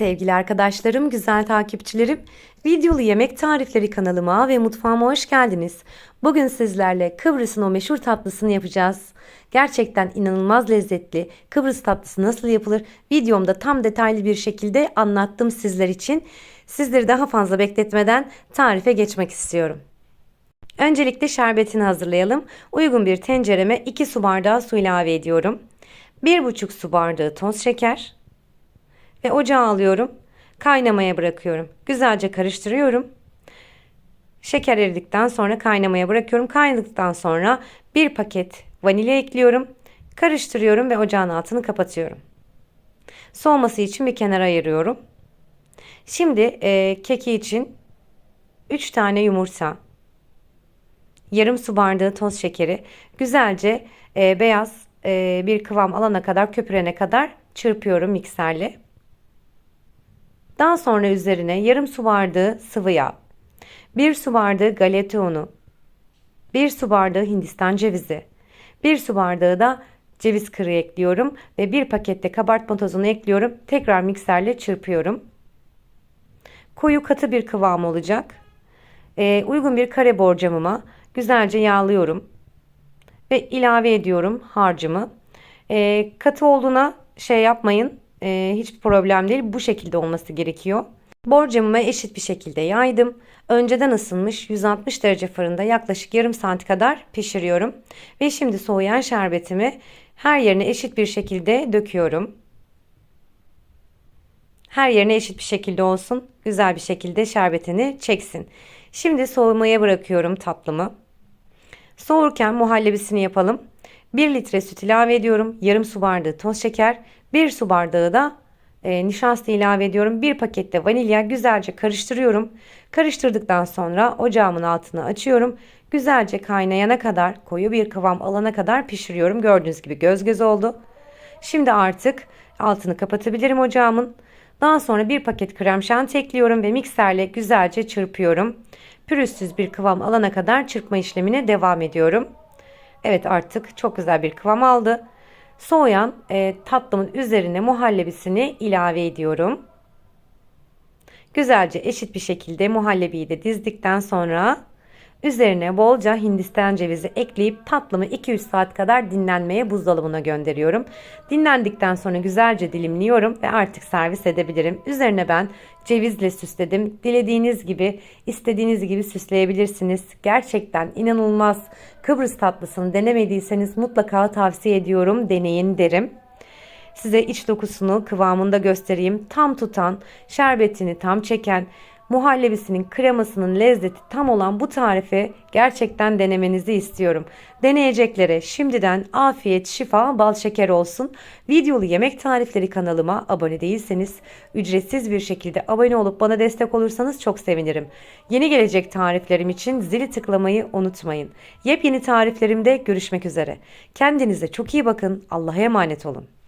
Sevgili arkadaşlarım, güzel takipçilerim, videolu yemek tarifleri kanalıma ve mutfağıma hoş geldiniz. Bugün sizlerle Kıbrıs'ın o meşhur tatlısını yapacağız. Gerçekten inanılmaz lezzetli. Kıbrıs tatlısı nasıl yapılır? Videomda tam detaylı bir şekilde anlattım sizler için. Sizleri daha fazla bekletmeden tarife geçmek istiyorum. Öncelikle şerbetini hazırlayalım. Uygun bir tencereme 2 su bardağı su ilave ediyorum. 1,5 su bardağı toz şeker, ve ocağa alıyorum. Kaynamaya bırakıyorum. Güzelce karıştırıyorum. Şeker eridikten sonra kaynamaya bırakıyorum. Kaynadıktan sonra bir paket vanilya ekliyorum. Karıştırıyorum ve ocağın altını kapatıyorum. Soğuması için bir kenara ayırıyorum. Şimdi e, keki için 3 tane yumurta, yarım su bardağı toz şekeri güzelce e, beyaz e, bir kıvam alana kadar köpürene kadar çırpıyorum mikserle. Daha sonra üzerine yarım su bardağı sıvı yağ, 1 su bardağı galeta unu, 1 su bardağı hindistan cevizi, 1 su bardağı da ceviz kırığı ekliyorum ve bir pakette kabartma tozunu ekliyorum. Tekrar mikserle çırpıyorum. Koyu katı bir kıvam olacak. Ee, uygun bir kare borcamıma güzelce yağlıyorum ve ilave ediyorum harcımı. Ee, katı olduğuna şey yapmayın e, hiçbir problem değil. Bu şekilde olması gerekiyor. Borcamımı eşit bir şekilde yaydım. Önceden ısınmış 160 derece fırında yaklaşık yarım saat kadar pişiriyorum. Ve şimdi soğuyan şerbetimi her yerine eşit bir şekilde döküyorum. Her yerine eşit bir şekilde olsun. Güzel bir şekilde şerbetini çeksin. Şimdi soğumaya bırakıyorum tatlımı. Soğurken muhallebisini yapalım. 1 litre süt ilave ediyorum. Yarım su bardağı toz şeker 1 su bardağı da e, nişasta ilave ediyorum. 1 pakette vanilya güzelce karıştırıyorum. Karıştırdıktan sonra ocağımın altını açıyorum. Güzelce kaynayana kadar koyu bir kıvam alana kadar pişiriyorum. Gördüğünüz gibi göz göz oldu. Şimdi artık altını kapatabilirim ocağımın. Daha sonra bir paket krem şanti ekliyorum ve mikserle güzelce çırpıyorum. Pürüzsüz bir kıvam alana kadar çırpma işlemine devam ediyorum. Evet artık çok güzel bir kıvam aldı. Soğuyan e, tatlımın üzerine muhallebisini ilave ediyorum. Güzelce eşit bir şekilde muhallebiyi de dizdikten sonra üzerine bolca hindistan cevizi ekleyip tatlımı 2-3 saat kadar dinlenmeye buzdolabına gönderiyorum. Dinlendikten sonra güzelce dilimliyorum ve artık servis edebilirim. Üzerine ben cevizle süsledim. Dilediğiniz gibi, istediğiniz gibi süsleyebilirsiniz. Gerçekten inanılmaz. Kıbrıs tatlısını denemediyseniz mutlaka tavsiye ediyorum. Deneyin derim. Size iç dokusunu kıvamında göstereyim. Tam tutan, şerbetini tam çeken, muhallebisinin kremasının lezzeti tam olan bu tarifi gerçekten denemenizi istiyorum. Deneyeceklere şimdiden afiyet, şifa, bal şeker olsun. Videolu yemek tarifleri kanalıma abone değilseniz ücretsiz bir şekilde abone olup bana destek olursanız çok sevinirim. Yeni gelecek tariflerim için zili tıklamayı unutmayın. Yepyeni tariflerimde görüşmek üzere. Kendinize çok iyi bakın. Allah'a emanet olun.